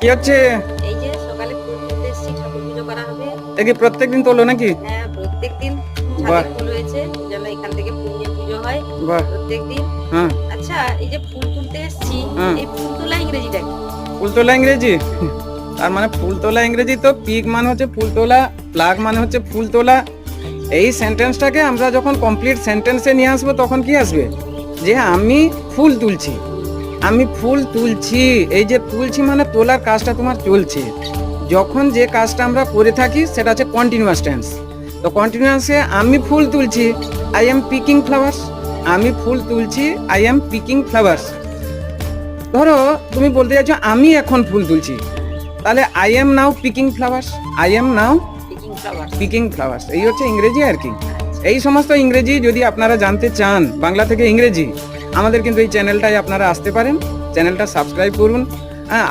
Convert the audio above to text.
কি হচ্ছে? এই যে সকালে ফুল তুলতে এসেছি ঠাকুর পুজো করা হবে। এ কি প্রত্যেকদিন তোলো নাকি? হ্যাঁ প্রত্যেকদিন বাহ। ছাদে ফুল হয়েছে যেন এখান থেকে ফুল নিয়ে পুজো হয় বাহ। প্রত্যেকদিন হ্যাঁ। আচ্ছা এই যে ফুল তুলতে এসেছি এই ফুল তোলা ইংরেজিটা ফুল তোলা ইংরেজি? তার মানে ফুল তোলা ইংরেজি তো পিক মানে হচ্ছে ফুল তোলা প্লাগ মানে হচ্ছে ফুল তোলা। এই সেন্টেন্সটাকে আমরা যখন কমপ্লিট সেন্টেন্সে নিয়ে আসব তখন কি আসবে? যে আমি ফুল তুলছি। আমি ফুল তুলছি। এই যে তুলছি মানে তোলার কাজটা তোমার চলছে। যখন যে কাজটা আমরা করে থাকি সেটা হচ্ছে কন্টিনিউয়াস টেন্স তো কন্টিনিউয়াসে আমি ফুল তুলছি আই এম পিকিং ফ্লাওয়ার্স আমি ফুল তুলছি আই এম পিকিং ফ্লাওয়ার্স ধরো তুমি বলতে চাইছো আমি এখন ফুল তুলছি। তাহলে I am now picking flowers I am now picking flower picking flowers এই হচ্ছে ইংরেজি আর কি। এই সমস্ত ইংরেজি যদি আপনারা জানতে চান বাংলা থেকে ইংরেজি আমাদের কিন্তু এই চ্যানেলটাই আপনারা আসতে পারেন চ্যানেলটা সাবস্ক্রাইব করুন। হ্যাঁ